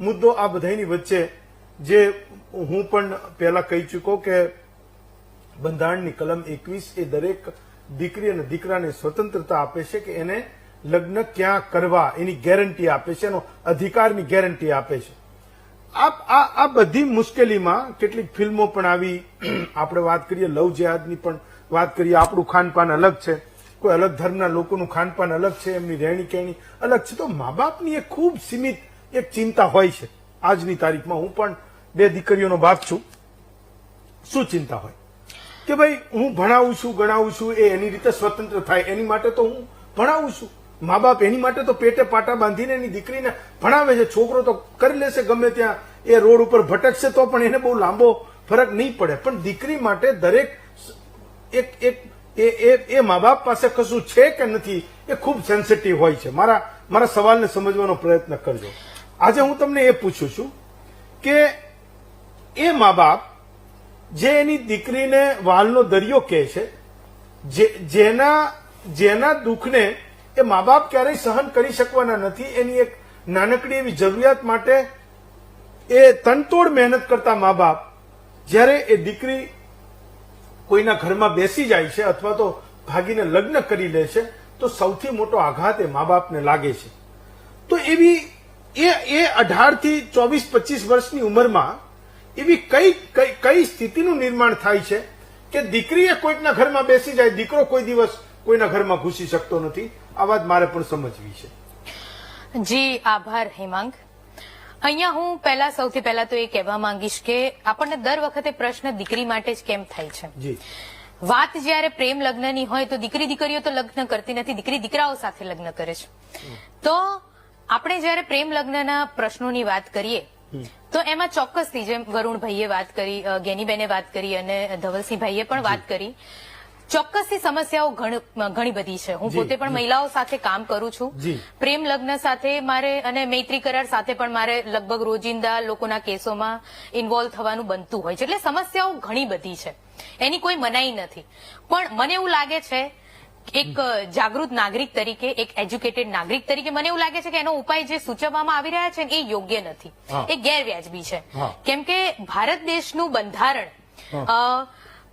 મુદ્દો આ બધાની વચ્ચે જે હું પણ પહેલા કહી ચૂકો કે બંધારણની કલમ એકવીસ એ દરેક દીકરી અને દીકરાને સ્વતંત્રતા આપે છે કે એને લગ્ન ક્યાં કરવા એની ગેરંટી આપે છે, એનો અધિકારની ગેરંટી આપે છે. આ આ બધી મુશ્કેલીમાં કેટલીક ફિલ્મો પણ આવી, આપણે વાત કરીએ લવ જેહાદની પણ વાત કરીએ, આપણું ખાનપાન અલગ છે, કોઈ અલગ ધર્મના લોકોનું ખાનપાન અલગ છે, એમની રહેણી કહેણી અલગ છે. તો મા બાપની એ ખૂબ સીમિત એક ચિંતા હોય છે. આજની તારીખમાં હું પણ બે દીકરીઓનો બાપ છું. શું ચિંતા હોય? કે ભાઈ, હું ભણાવું છું, ગણાવું છું, એ એની રીતે સ્વતંત્ર થાય. એની માટે તો હું ભણાવું છું. મા બાપ એની માટે તો પેટે પાટા બાંધીને એની દીકરીને ભણાવે છે. છોકરો તો કરી લેશે ગમે ત્યાં. એ રોડ ઉપર ભટકશે તો પણ એને બહુ લાંબો ફરક નહીં પડે. પણ દીકરી માટે દરેક એક એક, એ એ મા બાપ પાસે કશું છે કે નથી એ ખૂબ સેન્સિટિવ હોય છે. મારા મારા સવાલને સમજવાનો પ્રયત્ન કરજો. આજે હું તમને એ પૂછું છું કે એ મા બાપ જે એની દીકરીને વાલનો દરિયો કહે છે જેના જેના દુઃખને એ મા બાપ ક્યારેય સહન કરી શકવાના નથી, એની એક નાનકડી એવી જરૂરિયાત માટે એ તનતોડ મહેનત કરતા મા બાપ જ્યારે એ દીકરી કોઈના ઘરમાં બેસી જાય છે અથવા તો ભાગીને લગ્ન કરી લે છે, તો સૌથી મોટો આઘાત એ મા બાપને લાગે છે. તો એવી એ એ અઢારથી ચોવીસ પચીસ વર્ષની ઉંમરમાં એવી કઈ કઈ કઈ સ્થિતિનું નિર્માણ થાય છે કે દીકરીએ કોઈકના ઘરમાં બેસી જાય દીકરો કોઈ દિવસ કોઈના ઘરમાં ઘૂસી શકતો નથી? આ વાત મારે પણ સમજવી છે. જી આભાર હેમાંગ. અહીંયા હું પહેલા સૌથી પહેલા તો એ કહેવા માંગીશ કે આપણને દર વખતે પ્રશ્ન દીકરી માટે જ કેમ થાય છે? જી. વાત જ્યારે પ્રેમ લગ્નની હોય તો દીકરી દીકરીઓ તો લગ્ન કરતી નથી દીકરી દીકરાઓ સાથે લગ્ન કરે છે. તો આપણે જયારે પ્રેમ લગ્નના પ્રશ્નોની વાત કરીએ તો એમાં ચોક્કસથી જેમ વરુણભાઈએ વાત કરી ગેનીબેને વાત કરી અને ધવલસિંહભાઈએ પણ વાત કરી ચોક્કસથી સમસ્યાઓ ઘણી બધી છે. હું પોતે પણ મહિલાઓ સાથે કામ કરું છું. પ્રેમ લગ્ન સાથે મારે અને મૈત્રી કરાર સાથે પણ મારે લગભગ રોજિંદા લોકોના કેસોમાં ઇન્વોલ્વ થવાનું બનતું હોય છે. એટલે સમસ્યાઓ ઘણી બધી છે. એની કોઈ મનાઈ નથી. પણ મને એવું લાગે છે એક જાગૃત નાગરિક તરીકે એક એજ્યુકેટેડ નાગરિક તરીકે મને એવું લાગે છે કે એનો ઉપાય જે સૂચવવામાં આવી રહ્યા છે એ યોગ્ય નથી. એ ગેરવ્યાજબી છે. કેમ કે ભારત દેશનું બંધારણ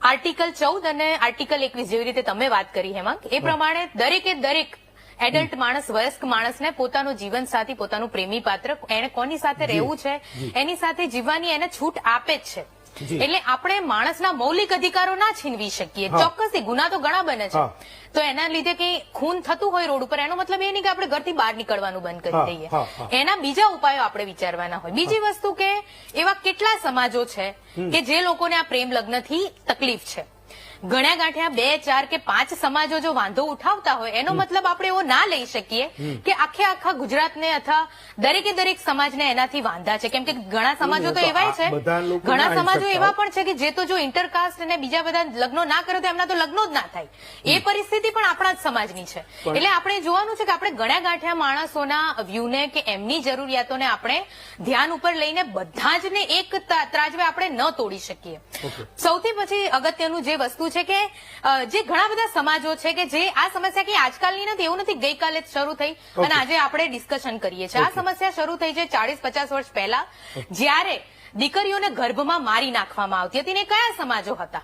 આર્ટિકલ ચૌદ અને આર્ટિકલ એકવીસ જેવી રીતે તમે વાત કરી હેમાંગ એ પ્રમાણે દરેકે દરેક એડલ્ટ માણસ વયસ્ક માણસને પોતાનું જીવન સાથી પોતાનું પ્રેમી પાત્ર એને કોની સાથે રહેવું છે એની સાથે જીવવાની એને છૂટ આપે જ છે. એટલે આપણે માણસના મૌલિક અધિકારો ના છીનવી શકીએ. ચોક્કસ ચોક્કસથી ગુના તો ઘણા બને છે. તો એના લીધે કઈ ખૂન થતું હોય રોડ ઉપર એનો મતલબ એ નહીં કે આપણે ઘરથી બહાર નીકળવાનું બંધ કરી દઈએ. એના બીજા ઉપાયો આપણે વિચારવાના હોય. બીજી વસ્તુ કે એવા કેટલા સમાજો છે કે જે લોકોને આ પ્રેમ લગ્નથી તકલીફ છે. ગણ્યા ગાંઠ્યા બે ચાર કે પાંચ સમાજો જો વાંધો ઉઠાવતા હોય એનો મતલબ આપણે એવો ના લઈ શકીએ કે આખે આખા ગુજરાતને અથવા દરેકે દરેક સમાજને એનાથી વાંધા છે. કેમ કે ઘણા સમાજો તો એવાય છે. ઘણા સમાજો એવા પણ છે કે જે તો જો ઇન્ટરકાસ્ટ અને બીજા બધા લગ્નો ના કરે તો એમના તો લગ્નો જ ના થાય. એ પરિસ્થિતિ પણ આપણા જ સમાજની છે. એટલે આપણે જોવાનું છે કે આપણે ગણ્યા ગાંઠ્યા માણસોના વ્યૂને કે એમની જરૂરિયાતોને આપણે ધ્યાન ઉપર લઈને બધા જ ને એક ત્રાજવે આપણે ન તોડી શકીએ. સૌથી પછી અગત્યનું જે વસ્તુ છે કે જે ઘણા બધા સમાજો છે કે જે આ સમસ્યા કે આજકાલની નથી એવું નથી ગઈકાલે જ શરૂ થઈ અને આજે આપણે ડિસ્કશન કરીએ છીએ. આ સમસ્યા શરૂ થઈ છે ચાળીસ પચાસ વર્ષ પહેલા. જ્યારે દીકરીઓને ગર્ભમાં મારી નાખવામાં આવતી હતી ને કયા સમાજો હતા?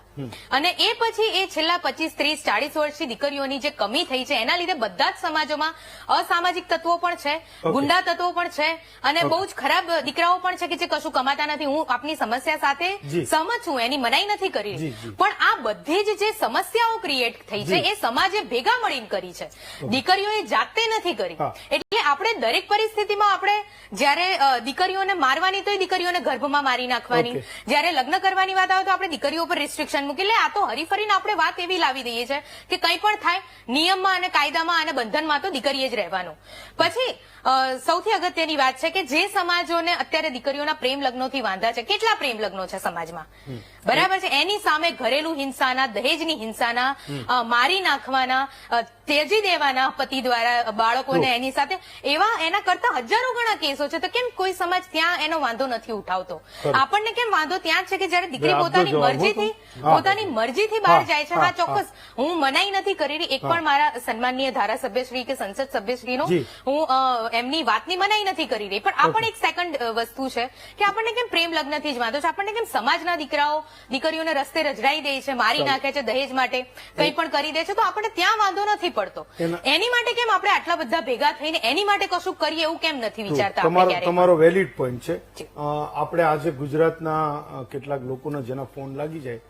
અને એ પછી એ છેલ્લા પચીસ ત્રીસ ચાળીસ વર્ષથી દીકરીઓની જે કમી થઈ છે એના લીધે બધા જ સમાજોમાં અસામાજિક તત્વો પણ છે ગુંડા તત્વો પણ છે અને બહુ જ ખરાબ દીકરાઓ પણ છે કે જે કશું કમાતા નથી. હું આપની સમસ્યા સાથે સહમત છું એની મનાઈ નથી કરી. પણ આ બધી જ જે સમસ્યાઓ ક્રિએટ થઈ છે એ સમાજે ભેગા મળીને કરી છે. દીકરીઓએ જાતે નથી કરી. એટલે આપણે દરેક પરિસ્થિતિમાં આપણે જયારે દીકરીઓને મારવાની તો દીકરીઓને ગર્ભમાં મારી નાખવાની. જયારે લગ્ન કરવાની વાત આવે તો આપણે દીકરીઓ પર રિસ્ટ્રિક્શન મૂકી લે આ તો હરીફરીને આપણે વાત એવી લાવી દઈએ છે કે કંઈ પણ થાય નિયમમાં અને કાયદામાં અને બંધનમાં તો દીકરીએ જ રહેવાનું. પછી સૌથી અગત્યની વાત છે કે જે સમાજોને અત્યારે દીકરીઓના પ્રેમ લગ્નોથી વાંધા છે કેટલા પ્રેમ લગ્નો છે સમાજમાં? બરાબર છે? એની સામે ઘરેલું હિંસાના દહેજની હિંસાના મારી નાખવાના ત્યજી દેવાના પતિ દ્વારા બાળકોને એની સાથે એવા એના કરતા હજારો ગણા કેસો છે. તો કેમ કોઈ સમાજ ત્યાં એનો વાંધો નથી ઉઠાવતો? આપણને કેમ વાંધો ત્યાં છે કે જયારે દીકરી પોતાની મરજીથી પોતાની મરજીથી બહાર જાય છે. હા, ચોક્કસ. હું. મનાઈ નથી કરી રહી એક પણ મારા સન્માનીય ધારાસભ્યશ્રી કે સંસદ સભ્યશ્રીનો હું એમની વાતની મનાઈ નથી કરી રહી. પણ આ પણ એક સેકન્ડ વસ્તુ છે કે આપણને કેમ પ્રેમ લગ્નથી જ વાંધો છે? આપણને કેમ સમાજના દીકરાઓ દીકરીઓને રસ્તે રજડાઈ દે છે મારી નાખે છે દહેજ માટે કંઈ પણ કરી દે છે? તો આપણને ત્યાં વાંધો નથી પડતો. એની માટે કેમ આપણે આટલા બધા ભેગા થઈને એની માટે કશું કરીએ એવું કેમ નથી વિચારતા તમારો વેલિડ પોઈન્ટ છે. આપણે આજે ગુજરાતના કેટલાક લોકોના જેના ફોન લાગી જાય